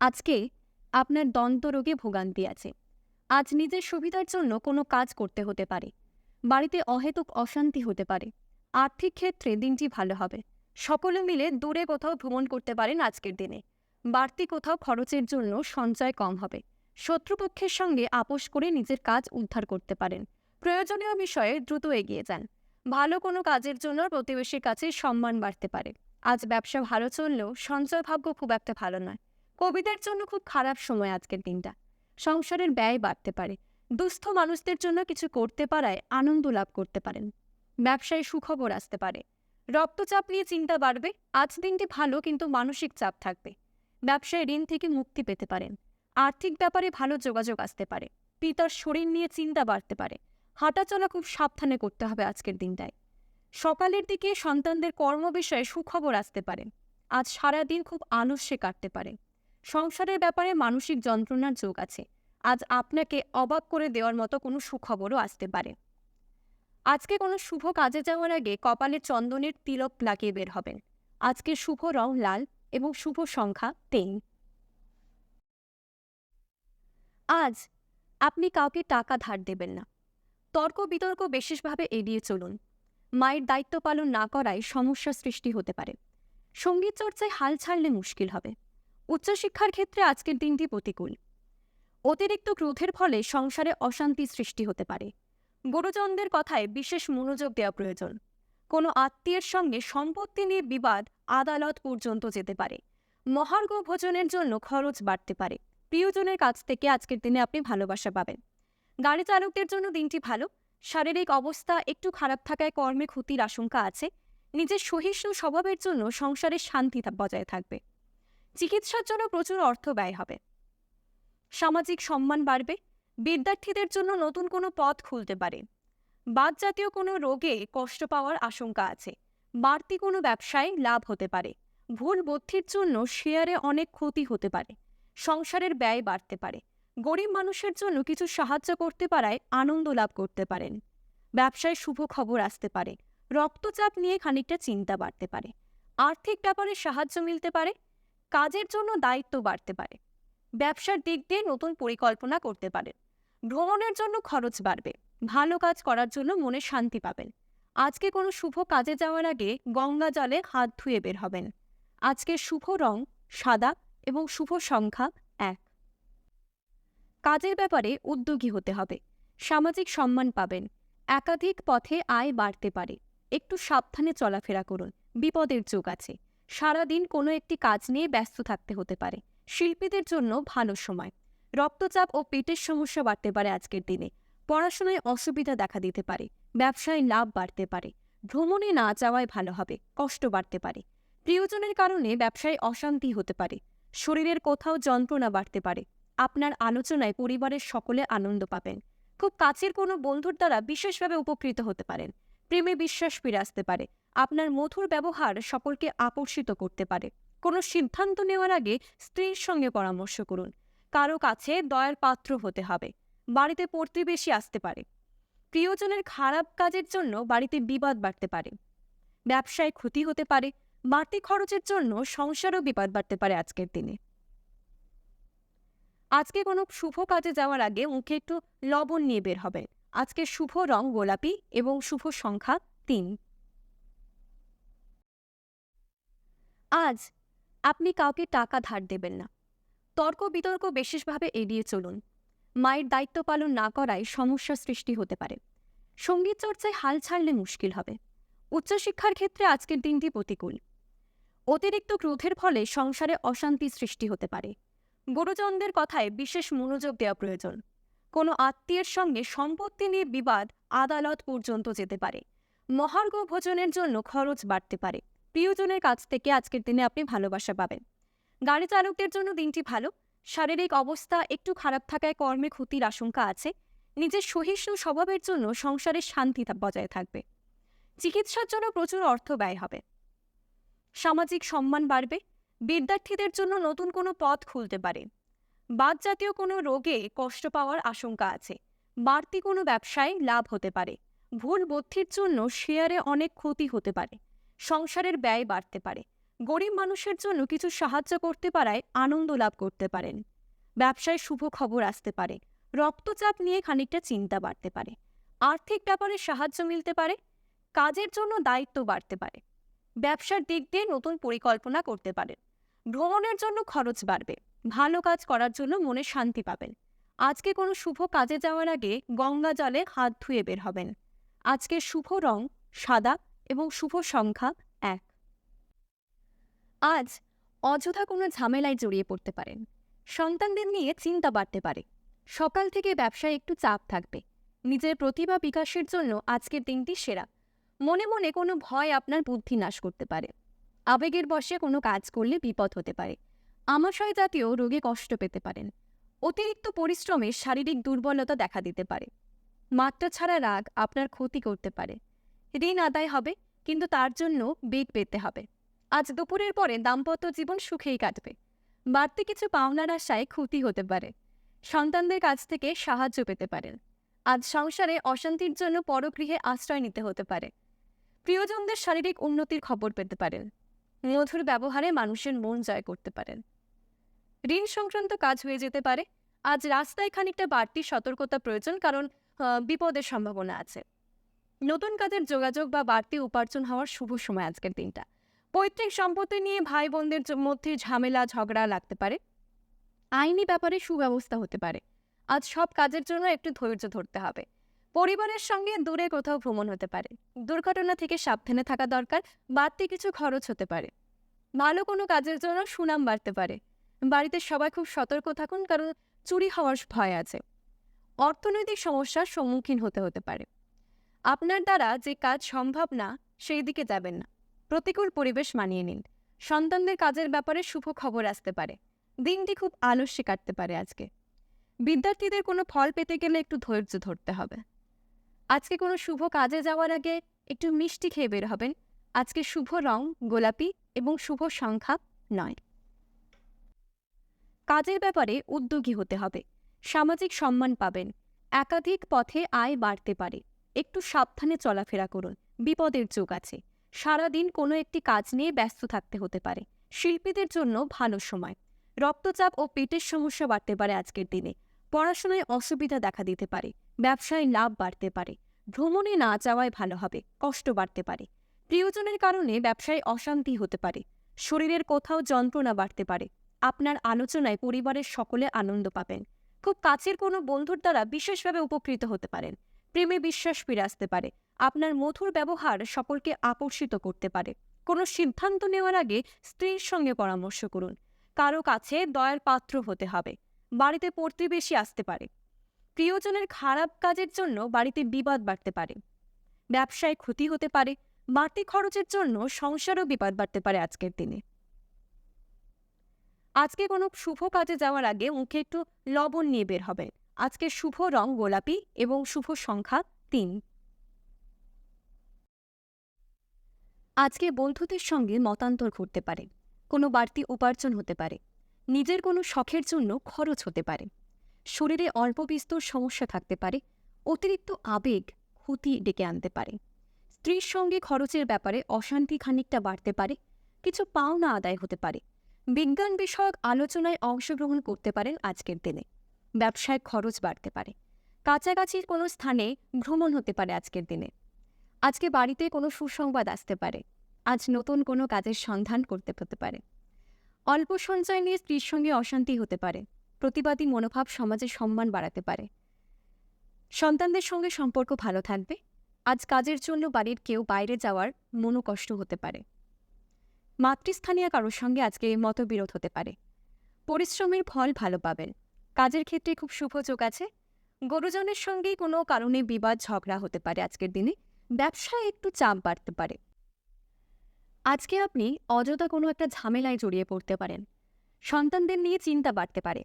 আজকে আপনার দন্তরোগে ভোগান্তি আছে। আজ নিজের সুবিধার জন্য কোনো কাজ করতে হতে পারে। বাড়িতে অহেতুক অশান্তি হতে পারে। আর্থিক ক্ষেত্রে দিনটি ভালো হবে। সকলে মিলে দূরে কোথাও ভ্রমণ করতে পারেন আজকের দিনে। বাড়তি কোথাও খরচের জন্য সঞ্চয় কম হবে। শত্রুপক্ষের সঙ্গে আপোষ করে নিজের কাজ উদ্ধার করতে পারেন। প্রয়োজনীয় বিষয়ে দ্রুত এগিয়ে যান। ভালো কোনো কাজের জন্য প্রতিবেশীর কাছে সম্মান বাড়তে পারে। আজ ব্যবসা ভালো চললেও সঞ্চয় ভাগ্য খুব একটা ভালো নয়। কবিদের জন্য খুব খারাপ সময় আজকের দিনটা। সংসারের ব্যয় বাড়তে পারে। দুস্থ মানুষদের জন্য কিছু করতে পারায় আনন্দ লাভ করতে পারেন। ব্যবসায় সুখবর আসতে পারে। রক্তচাপ নিয়ে চিন্তা বাড়বে। আজ দিনটি ভালো, কিন্তু মানসিক চাপ থাকবে। ব্যবসায় ঋণ থেকে মুক্তি পেতে পারেন। আর্থিক ব্যাপারে ভালো যোগাযোগ আসতে পারে। পিতার শরীর নিয়ে চিন্তা বাড়তে পারে। হাঁটাচলা খুব সাবধানে করতে হবে আজকের দিনটায়। সকালের দিকে সন্তানদের কর্ম বিষয়ে সুখবর আসতে পারে। আজ সারা দিন খুব আলস্যে কাটতে পারে। সংসারের ব্যাপারে মানসিক যন্ত্রণার যোগ আছে। আজ আপনাকে অবাক করে দেওয়ার মতো কোনো সুখবরও আসতে পারে। আজকে কোনো শুভ কাজে যাওয়ার আগে কপালে চন্দনের তিলক লাগিয়ে বের হবেন। আজকে শুভ রং লাল এবং শুভ সংখ্যা তিন। আজ আপনি কাউকে টাকা ধার দেবেন না। তর্ক বিতর্ক বিশেষভাবে এড়িয়ে চলুন। মায়ের দায়িত্ব পালন না করায় সমস্যা সৃষ্টি হতে পারে। সংগীত চর্চায় হাল ছাড়লে মুশকিল হবে। উচ্চশিক্ষার ক্ষেত্রে আজকের দিনটি প্রতিকূল। অতিরিক্ত ক্রোধের ফলে সংসারে অশান্তি সৃষ্টি হতে পারে। গুরুজনদের কথায় বিশেষ মনোযোগ দেওয়া প্রয়োজন। কোনো আত্মীয়ের সঙ্গে সম্পত্তি নিয়ে বিবাদ আদালত পর্যন্ত যেতে পারে। মহার্ঘ ভোজনের জন্য খরচ বাড়তে পারে। প্রিয়জনের কাছ থেকে আজকের দিনে আপনি ভালোবাসা পাবেন। গাড়ি চালকদের জন্য দিনটি ভালো। শারীরিক অবস্থা একটু খারাপ থাকায় কর্মে ক্ষতির আশঙ্কা আছে। নিজের সহিষ্ণু স্বভাবের জন্য সংসারের শান্তি বজায় থাকবে। চিকিৎসার জন্য প্রচুর অর্থ ব্যয় হবে। সামাজিক সম্মান বাড়বে, বিদ্যার্থীদের জন্য নতুন কোনো পথ খুলতে পারে। বাদ জাতীয় কোনো রোগে কষ্ট পাওয়ার আশঙ্কা আছে। বাড়তি কোনো ব্যবসায় লাভ হতে পারে। ভুল বুদ্ধির জন্য শেয়ারে অনেক ক্ষতি হতে পারে। সংসারের ব্যয় বাড়তে পারে। গরিব মানুষের জন্য কিছু সাহায্য করতে পারায় আনন্দ লাভ করতে পারেন। ব্যবসায় শুভ খবর আসতে পারে। রক্তচাপ নিয়ে খানিকটা চিন্তা বাড়তে পারে। আর্থিক ব্যাপারে সাহায্য মিলতে পারে। কাজের জন্য দায়িত্ব বাড়তে পারে। ব্যবসার দিক দিয়ে নতুন পরিকল্পনা করতে পারেন। ভ্রমণের জন্য খরচ বাড়বে। ভালো কাজ করার জন্য মনে শান্তি পাবেন। আজকে কোনো শুভ কাজে যাওয়ার আগে গঙ্গা জলে হাত ধুয়ে বের হবেন। আজকে শুভ রং সাদা এবং শুভ সংখ্যা এক। কাজের ব্যাপারে উদ্যোগী হতে হবে। সামাজিক সম্মান পাবেন। একাধিক পথে আয় বাড়তে পারে। একটু সাবধানে চলাফেরা করুন। বিপদের যোগ আছে। সারাদিন কোনো একটি কাজ নিয়ে ব্যস্ত থাকতে হতে পারে। শিল্পীদের জন্য ভালো সময়। রক্তচাপ ও পেটের সমস্যা বাড়তে পারে আজকের দিনে। পড়াশোনায় অসুবিধা দেখা দিতে পারে। ব্যবসায় লাভ বাড়তে পারে। ভ্রমণে না যাওয়ায় ভালো হবে, কষ্ট বাড়তে পারে। প্রিয়জনের কারণে ব্যবসায় অশান্তি হতে পারে। শরীরের কোথাও যন্ত্রণা বাড়তে পারে। আপনার আলোচনায় পরিবারের সকলে আনন্দ পাবেন। খুব কাছের কোনো বন্ধুর দ্বারা বিশেষভাবে উপকৃত হতে পারেন। প্রেমে বিশ্বাস ফিরে আসতে পারে। আপনার মধুর ব্যবহার সকলকে আকর্ষিত করতে পারে। কোনো সিদ্ধান্ত নেওয়ার আগে স্ত্রীর সঙ্গে পরামর্শ করুন। কারও কাছে দয়ার পাত্র হতে হবে। বাড়িতে প্রতিবেশী আসতে পারে। প্রিয়জনের খারাপ কাজের জন্য বাড়িতে বিবাদ বাড়তে পারে। ব্যবসায় ক্ষতি হতে পারে। বাড়তি খরচের জন্য সংসারও বিবাদ বাড়তে পারে আজকের দিনে। আজকে কোনো শুভ কাজে যাওয়ার আগে মুখে একটু লবণ নিয়ে বের হবেন। আজকে শুভ রং গোলাপি এবং শুভ সংখ্যা তিন। আজ আপনি কাউকে টাকা ধার দেবেন না। তর্ক বিতর্ক বিশেষভাবে এড়িয়ে চলুন। মায়ের দায়িত্ব পালন না করায় সমস্যা সৃষ্টি হতে পারে। সংগীত চর্চায় হাল ছাড়লে মুশকিল হবে। উচ্চশিক্ষার ক্ষেত্রে আজকের দিনটি প্রতিকূল। অতিরিক্ত ক্রোধের ফলে সংসারে অশান্তি সৃষ্টি হতে পারে। গুরুজনদের কথায় বিশেষ মনোযোগ দেওয়া প্রয়োজন। কোনো আত্মীয়ের সঙ্গে সম্পত্তি নিয়ে বিবাদ আদালত পর্যন্ত যেতে পারে। মহার্ঘ ভোজনের জন্য খরচ বাড়তে পারে। প্রিয়জনের কাছ থেকে আজকের দিনে আপনি ভালোবাসা পাবেন। গাড়ি চালকদের জন্য দিনটি ভালো। শারীরিক অবস্থা একটু খারাপ থাকায় কর্মে ক্ষতির আশঙ্কা আছে। নিজের সহিষ্ণু স্বভাবের জন্য সংসারের শান্তি বজায় থাকবে। চিকিৎসার জন্য প্রচুর অর্থ ব্যয় হবে। সামাজিক সম্মান বাড়বে। বিদ্যার্থীদের জন্য নতুন কোনো পথ খুলতে পারে। বাদ জাতীয় কোনো রোগে কষ্ট পাওয়ার আশঙ্কা আছে। বাড়তি কোনো ব্যবসায় লাভ হতে পারে। ভুল বুদ্ধির জন্য শেয়ারে অনেক ক্ষতি হতে পারে। সংসারের ব্যয় বাড়তে পারে। গরিব মানুষের জন্য কিছু সাহায্য করতে পারায় আনন্দ লাভ করতে পারেন। ব্যবসায় শুভ খবর আসতে পারে। রক্তচাপ নিয়ে খানিকটা চিন্তা বাড়তে পারে। আর্থিক ব্যাপারে সাহায্য মিলতে পারে। কাজের জন্য দায়িত্ব বাড়তে পারে। ব্যবসার দিক দিয়ে নতুন পরিকল্পনা করতে পারেন ভ্রমণের জন্য খরচ বাড়বে। ভালো কাজ করার জন্য মনে শান্তি পাবেন। আজকে কোনো শুভ কাজে যাওয়ার আগে গঙ্গা জলে হাত ধুয়ে বের হবেন। আজকের শুভ রং সাদা। এবং শুভ সংখ্যা এক। আজ অযথা কোনো ঝামেলায় জড়িয়ে পড়তে পারেন সন্তানদের নিয়ে চিন্তা বাড়তে পারে। সকাল থেকে ব্যবসায় একটু চাপ থাকবে। নিজের প্রতিভা বিকাশের জন্য আজকের দিনটি সেরা। মনে মনে কোনো ভয় আপনার বুদ্ধি নাশ করতে পারে। আবেগের বশে কোনো কাজ করলে বিপদ হতে পারে। আমাশয় জাতীয় রোগে কষ্ট পেতে পারেন। অতিরিক্ত পরিশ্রমে শারীরিক দুর্বলতা দেখা দিতে পারে। মাত্রা ছাড়া রাগ আপনার ক্ষতি করতে পারে। ঋণ আদায় হবে, কিন্তু তার জন্য বেগ পেতে হবে। আজ দুপুরের পরে দাম্পত্য জীবন সুখেই কাটবে। বাড়তি কিছু পাওনার আশায় ক্ষতি হতে পারে। সন্তানদের কাছ থেকে সাহায্য পেতে পারেন। আজ সংসারে অশান্তির জন্য পরগৃহে আশ্রয় নিতে হতে পারে। প্রিয়জনদের শারীরিক উন্নতির খবর পেতে পারেন। মধুর ব্যবহারে মানুষের মন জয় করতে পারেন। ঋণ সংক্রান্ত কাজ হয়ে যেতে পারে। আজ রাস্তায় খানিকটা বাড়তি সতর্কতা প্রয়োজন, কারণ বিপদের সম্ভাবনা আছে। নতুন কাজের যোগাযোগ বা বাড়তি উপার্জন হওয়ার শুভ সময় আজকের দিনটা। পৈতৃক সম্পত্তি নিয়ে ভাই বোনদের মধ্যে ঝামেলা, ঝগড়া লাগতে পারে। আইনি ব্যাপারে সুব্যবস্থা হতে পারে। আজ সব কাজের জন্য একটু ধৈর্য ধরতে হবে। পরিবারের সঙ্গে দূরে কোথাও ভ্রমণ হতে পারে। দুর্ঘটনা থেকে সাবধানে থাকা দরকার। বাড়তি কিছু খরচ হতে পারে। ভালো কোনো কাজের জন্য সুনাম বাড়তে পারে। বাড়িতে সবাই খুব সতর্ক থাকুন, কারণ চুরি হওয়ার ভয় আছে। অর্থনৈতিক সমস্যার সম্মুখীন হতে হতে পারে। আপনার দ্বারা যে কাজ সম্ভব না, সেই দিকে যাবেন না। প্রতিকূল পরিবেশ মানিয়ে নিন। সন্তানদের কাজের ব্যাপারে শুভ খবর আসতে পারে। দিনটি খুব আলস্যে কাটতে পারে আজকে। বিদ্যার্থীদের কোনো ফল পেতে গেলে একটু ধৈর্য ধরতে হবে। আজকে কোনো শুভ কাজে যাওয়ার আগে একটু মিষ্টি খেয়ে বের হবেন। আজকে শুভ রং, গোলাপি এবং শুভ সংখ্যা নয়। কাজের ব্যাপারে উদ্যোগী হতে হবে। সামাজিক সম্মান পাবেন। একাধিক পথে আয় বাড়তে পারে। একটু সাবধানে চলাফেরা করুন। বিপদের যোগ আছে। সারাদিন কোনো একটি কাজ নিয়ে ব্যস্ত থাকতে হতে পারে। শিল্পীদের জন্য ভালো সময়। রক্তচাপ ও পেটের সমস্যা বাড়তে পারে আজকের দিনে। পড়াশোনায় অসুবিধা দেখা দিতে পারে। ব্যবসায় লাভ বাড়তে পারে। ভ্রমণে না যাওয়ায় ভালো হবে। কষ্ট বাড়তে পারে। প্রিয়জনের কারণে ব্যবসায় অশান্তি হতে পারে। শরীরের কোথাও যন্ত্রণা বাড়তে পারে। আপনার আলোচনায় পরিবারের সকলে আনন্দ পাবেন। খুব কাছের কোনো বন্ধুর দ্বারা বিশেষভাবে উপকৃত হতে পারেন। প্রেমে বিশ্বাস ফিরে আসতে পারে। আপনার মধুর ব্যবহার সকলকে আকর্ষিত করতে পারে। কোনো সিদ্ধান্ত নেওয়ার আগে স্ত্রীর সঙ্গে পরামর্শ করুন। কারও কাছে দয়ার পাত্র হতে হবে। বাড়িতে প্রতিবেশী আসতে পারে। প্রিয়জনের খারাপ কাজের জন্য বাড়িতে বিবাদ বাড়তে পারে। ব্যবসায় ক্ষতি হতে পারে। বাড়তি খরচের জন্য সংসারও বিপদ বাড়তে পারে আজকের দিনে। আজকে কোনো শুভ কাজে যাওয়ার আগে মুখে একটু লবণ নিয়ে বের হবেন। আজকে শুভ রং গোলাপি এবং শুভ সংখ্যা তিন। আজকে বন্ধুদের সঙ্গে মতান্তর ঘটতে পারে, কোনো বাড়তি উপার্জন হতে পারে, নিজের কোনো শখের জন্য খরচ হতে পারে, শরীরে অল্প বিস্তর সমস্যা থাকতে পারে, অতিরিক্ত আবেগ, ক্ষতি ডেকে আনতে পারে, স্ত্রীর সঙ্গে খরচের ব্যাপারে অশান্তি খানিকটা বাড়তে পারে, কিছু পাওনা আদায় হতে পারে, বিজ্ঞান বিষয়ক আলোচনায় অংশগ্রহণ করতে পারেন আজকের দিনে। ব্যবসায় খরচ বাড়তে পারে। কাছাকাছির কোনো স্থানে ভ্রমণ হতে পারে আজকের দিনে। আজকে বাড়িতে কোনো সুসংবাদ আসতে পারে। আজ নতুন কোনো কাজের সন্ধান করতে হতে পারে। অল্প সঞ্চয় নিয়ে স্ত্রীর সঙ্গে অশান্তি হতে পারে। প্রতিবাদী মনোভাব সমাজে সম্মান বাড়াতে পারে। সন্তানদের সঙ্গে সম্পর্ক ভালো থাকবে। আজ কাজের জন্য বাড়ির কেউ বাইরে যাওয়ার মনোকষ্ট হতে পারে। মাতৃস্থানীয় কারোর সঙ্গে আজকে মতবিরোধ হতে পারে। পরিশ্রমের ফল ভালো পাবেন। কাজের ক্ষেত্রে খুব শুভ যোগ আছে। গরুজনের সঙ্গেই কোনো কারণে বিবাদ, ঝগড়া হতে পারে আজকের দিনে। ব্যবসায় একটু চাপ বাড়তে পারে। আজকে আপনি অযথা কোনো একটা ঝামেলায় জড়িয়ে পড়তে পারেন। সন্তানদের নিয়ে চিন্তা বাড়তে পারে।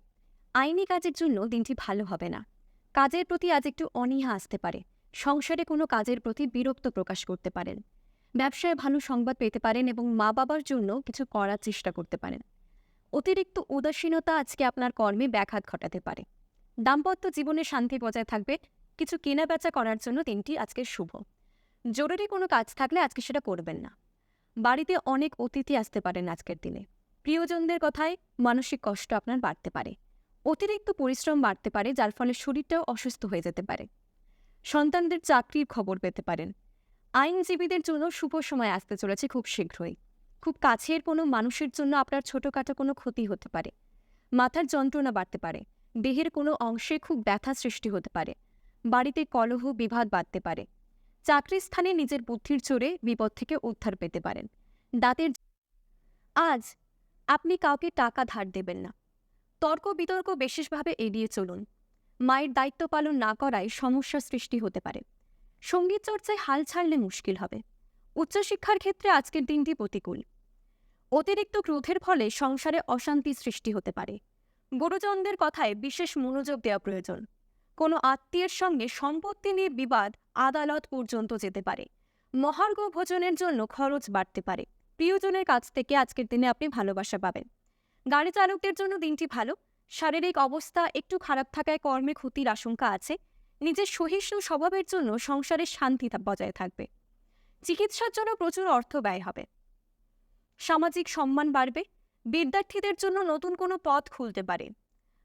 আইনি কাজের জন্য দিনটি ভালো হবে না। কাজের প্রতি আজ একটু অনীহা আসতে পারে। সংসারে কোনো কাজের প্রতি বিরক্ত প্রকাশ করতে পারেন। ব্যবসায় ভালো সংবাদ পেতে পারেন এবং মা বাবার জন্য কিছু করার চেষ্টা করতে পারেন। অতিরিক্ত উদাসীনতা আজকে আপনার কর্মে ব্যাঘাত ঘটাতে পারে। দাম্পত্য জীবনে শান্তি বজায় থাকবে। কিছু কেনাবেচা করার জন্য দিনটি আজকে শুভ। জরুরি কোনো কাজ থাকলে আজকে সেটা করবেন না। বাড়িতে অনেক অতিথি আসতে পারেন আজকের দিনে। প্রিয়জনদের কথায় মানসিক কষ্ট আপনার বাড়তে পারে। অতিরিক্ত পরিশ্রম বাড়তে পারে, যার ফলে শরীরটাও অসুস্থ হয়ে যেতে পারে। সন্তানদের চাকরির খবর পেতে পারেন। আইনজীবীদের জন্য শুভ সময় আসতে চলেছে খুব শীঘ্রই। খুব কাছের কোনো মানুষের জন্য আপনার ছোটোখাটো কোনো ক্ষতি হতে পারে। মাথার যন্ত্রণা বাড়তে পারে। দেহের কোনো অংশে খুব ব্যথা সৃষ্টি হতে পারে। বাড়িতে কলহ বিভাদ বাড়তে পারে। চাকরির স্থানে নিজের বুদ্ধির চোরে বিপদ থেকে উদ্ধার পেতে পারেন। দাঁতের আজ আপনি কাউকে টাকা ধার দেবেন না। তর্ক বিতর্ক বিশেষভাবে এড়িয়ে চলুন। মায়ের দায়িত্ব পালন না করায় সমস্যা সৃষ্টি হতে পারে। সংগীত চর্চায় হাল ছাড়লে মুশকিল হবে। উচ্চশিক্ষার ক্ষেত্রে আজকের দিনটি প্রতিকূল। অতিরিক্ত ক্রোধের ফলে সংসারে অশান্তি সৃষ্টি হতে পারে। গুরুজনদের কথায় বিশেষ মনোযোগ দেওয়া প্রয়োজন। কোনো আত্মীয়ের সঙ্গে সম্পত্তি নিয়ে বিবাদ আদালত পর্যন্ত যেতে পারে। মহার্ঘ ভোজনের জন্য খরচ বাড়তে পারে। প্রিয়জনের কাছ থেকে আজকের দিনে আপনি ভালোবাসা পাবেন। গাড়ি চালকদের জন্য দিনটি ভালো। শারীরিক অবস্থা একটু খারাপ থাকায় কর্মে ক্ষতির আশঙ্কা আছে। নিজের সহিষ্ণু স্বভাবের জন্য সংসারের শান্তি বজায় থাকবে। চিকিৎসার জন্য প্রচুর অর্থ ব্যয় হবে। সামাজিক সম্মান বাড়বে, বিদ্যার্থীদের জন্য নতুন কোনো পথ খুলতে পারে।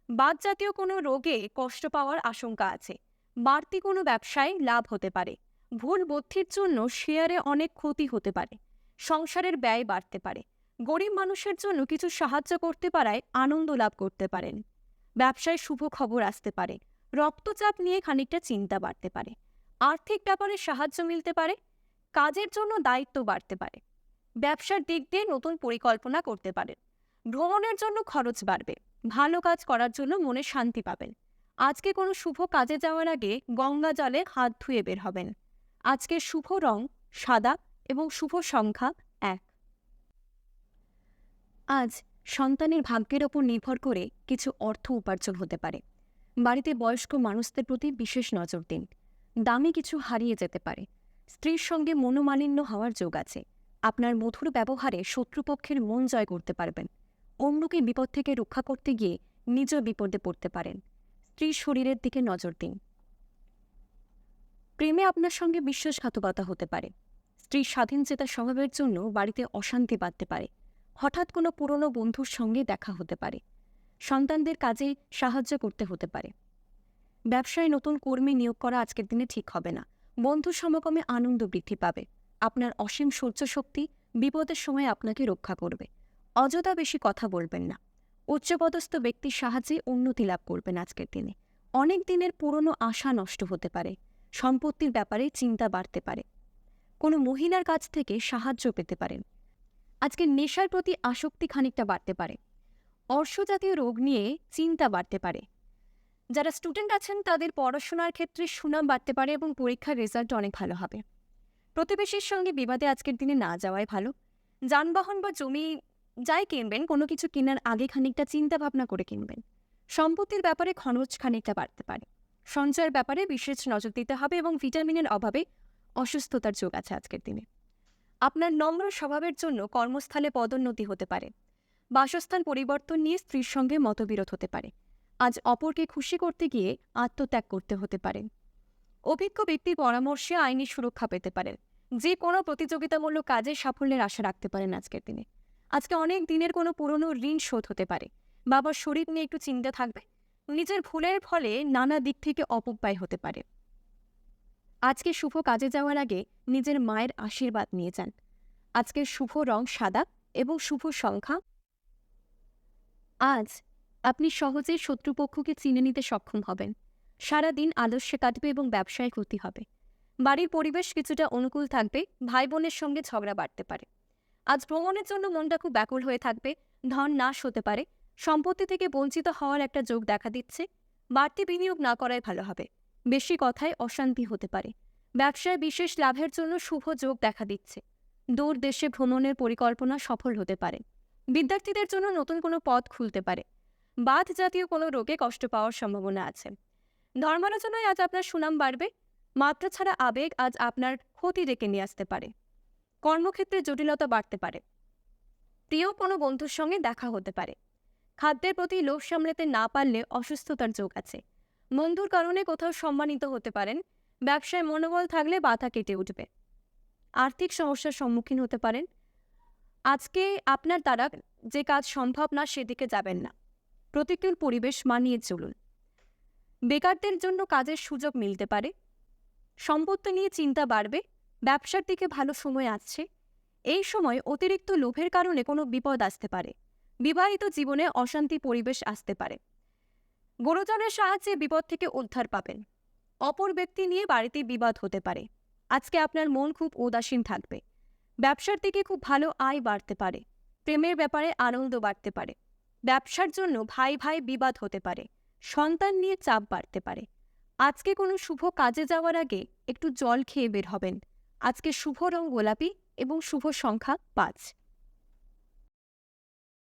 বাদ জাতীয় কোনো রোগে কষ্ট পাওয়ার আশঙ্কা আছে, বাড়তি কোনো ব্যবসায় লাভ হতে পারে, ভুল বুদ্ধির জন্য শেয়ারে অনেক ক্ষতি হতে পারে, সংসারের ব্যয় বাড়তে পারে, গরিব মানুষের জন্য কিছু সাহায্য করতে পারায় আনন্দ লাভ করতে পারেন। ব্যবসায় শুভ খবর আসতে পারে, রক্তচাপ নিয়ে খানিকটা চিন্তা বাড়তে পারে, আর্থিক ব্যাপারে সাহায্য মিলতে পারে, কাজের জন্য দায়িত্ব বাড়তে পারে। ব্যবসার দিক দিয়ে নতুন পরিকল্পনা করতে পারেন। ভ্রমণের জন্য খরচ বাড়বে। ভালো কাজ করার জন্য মনে শান্তি পাবেন। আজকে কোনো শুভ কাজে যাওয়ার আগে গঙ্গা জলে হাত ধুয়ে বের হবেন। আজকের শুভ রং সাদা এবং শুভ সংখ্যা এক। আজ সন্তানের ভাগ্যের ওপর নির্ভর করে কিছু অর্থ উপার্জন হতে পারে। বাড়িতে বয়স্ক মানুষদের প্রতি বিশেষ নজর দিন। দামি কিছু হারিয়ে যেতে পারে। স্ত্রীর সঙ্গে মনোমালিন্য হওয়ার যোগ আছে। আপনার মধুর ব্যবহারে শত্রুপক্ষের মন জয় করতে পারবেন। অন্যকে বিপদ থেকে রক্ষা করতে গিয়ে নিজ বিপদে পড়তে পারেন। স্ত্রীর শরীরের দিকে নজর দিন। প্রেমে আপনার সঙ্গে বিশ্বাসঘাতকতা হতে পারে। স্ত্রীর স্বাধীন চেতা স্বভাবের জন্য বাড়িতে অশান্তি বাড়তে পারে। হঠাৎ কোনো পুরনো বন্ধুর সঙ্গে দেখা হতে পারে। সন্তানদের কাজে সাহায্য করতে হতে পারে। ব্যবসায় নতুন কর্মী নিয়োগ করা আজকের দিনে ঠিক হবে না। বন্ধু সমকমে আনন্দ বৃদ্ধি পাবে। আপনার অসীম সহ্য শক্তি বিপদের সময় আপনাকে রক্ষা করবে। অযথা বেশি কথা বলবেন না। উচ্চপদস্থ ব্যক্তির সাহায্যে উন্নতি লাভ করবেন আজকের দিনে। অনেক দিনের পুরনো আশা নষ্ট হতে পারে। সম্পত্তির ব্যাপারে চিন্তা বাড়তে পারে। কোনো মহিলার কাছ থেকে সাহায্য পেতে পারেন। আজকে নেশার প্রতি আসক্তি খানিকটা বাড়তে পারে। অর্শজাতীয় রোগ নিয়ে চিন্তা বাড়তে পারে। যারা স্টুডেন্ট আছেন, তাদের পড়াশোনার ক্ষেত্রে সুনাম বাড়তে পারে এবং পরীক্ষার রেজাল্ট অনেক ভালো হবে। প্রতিবেশীর সঙ্গে বিবাদে আজকের দিনে না যাওয়াই ভালো। যানবাহন বা জমি যাই কিনবেন, কোনো কিছু কেনার আগে খানিকটা চিন্তা ভাবনা করে কিনবেন। সম্পত্তির ব্যাপারে খরচ খানিকটা বাড়তে পারে। সঞ্চয়ের ব্যাপারে বিশেষ নজর দিতে হবে এবং ভিটামিনের অভাবে অসুস্থতার যোগ আছে আজকের দিনে। আপনার নম্র স্বভাবের জন্য কর্মস্থলে পদোন্নতি হতে পারে। বাসস্থান পরিবর্তন নিয়ে স্ত্রীর সঙ্গে মতবিরোধ হতে পারে। আজ অপরকে খুশি করতে গিয়ে আত্মত্যাগ করতে হতে পারে। অভিজ্ঞ ব্যক্তির পরামর্শে আইনি সুরক্ষা পেতে পারেন। যে কোনো প্রতিযোগিতামূলক কাজে সাফল্যের আশা রাখতে পারেন আজকের দিনে। আজকে অনেক দিনের কোনো পুরনো ঋণ শোধ হতে পারে। বাবার শরীর নিয়ে একটু চিন্তা থাকবে। নিজের ভুলের ফলে নানা দিক থেকে অপব্যয় হতে পারে। আজকে শুভ কাজে যাওয়ার আগে নিজের মায়ের আশীর্বাদ নিয়ে যান। আজকের শুভ রং সাদা এবং শুভ সংখ্যা। আজ আপনি সহজেই শত্রুপক্ষকে চিনে নিতে সক্ষম হবেন। সারাদিন আলস্যে কাটবে এবং ব্যবসায় ক্ষতি হবে। বাড়ির পরিবেশ কিছুটা অনুকূল থাকবে ভাই বোনের সঙ্গে ঝগড়া বাড়তে পারে। আজ ভ্রমণের জন্য মনটা খুব ব্যাকুল হয়ে থাকবে, ধন নাশ হতে পারে, সম্পত্তি থেকে বঞ্চিত হওয়ার একটা যোগ দেখা দিচ্ছে, বাড়তি বিনিয়োগ না করাই ভালো হবে। বেশি কথায় অশান্তি হতে পারে, ব্যবসায় বিশেষ লাভের জন্য শুভ যোগ দেখা দিচ্ছে। দূর দেশে ভ্রমণের পরিকল্পনা সফল হতে পারে। বিদ্যার্থীদের জন্য নতুন কোনো পথ খুলতে পারে। বাত জাতীয় কোনো রোগে কষ্ট পাওয়ার সম্ভাবনা আছে। ধর্মালোচনায় আজ আপনার সুনাম বাড়বে মাত্রা ছাড়া আবেগ আজ আপনার ক্ষতি ডেকে নিয়ে আসতে পারে। কর্মক্ষেত্রে জটিলতা বাড়তে পারে। প্রিয় কোনো বন্ধুর সঙ্গে দেখা হতে পারে। খাদ্যের প্রতি লোভ সামলাতে না পারলে অসুস্থতার যোগ আছে। বন্ধুর কারণে কোথাও সম্মানিত হতে পারেন, ব্যবসায় মনোবল থাকলে বাধা কেটে উঠবে। আর্থিক সমস্যার সম্মুখীন হতে পারেন। আজকে আপনার দ্বারা যে কাজ সম্ভব না সেদিকে যাবেন না। প্রতিকূল পরিবেশ মানিয়ে চলুন। বেকারদের জন্য কাজের সুযোগ মিলতে পারে। সম্পত্তি নিয়ে চিন্তা বাড়বে, ব্যবসার দিকে ভালো সময় আসছে। এই সময় অতিরিক্ত লোভের কারণে কোনো বিপদ আসতে পারে, বিবাহিত জীবনে অশান্তি পরিবেশ আসতে পারে। গুরুজনের সাহায্যে বিপদ থেকে উদ্ধার পাবেন। অপর ব্যক্তি নিয়ে বাড়িতে বিবাদ হতে পারে। আজকে আপনার মন খুব উদাসীন থাকবে। ব্যবসার দিকে খুব ভালো আয় বাড়তে পারে। প্রেমের ব্যাপারে আনন্দ বাড়তে পারে। ব্যবসার জন্য ভাই ভাই বিবাদ হতে পারে। সন্তান নিয়ে চাপ বাড়তে পারে। আজকে কোনো শুভ কাজে যাওয়ার আগে একটু জল খেয়ে বের হবেন। আজকে শুভ রং গোলাপি এবং শুভ সংখ্যা পাঁচ।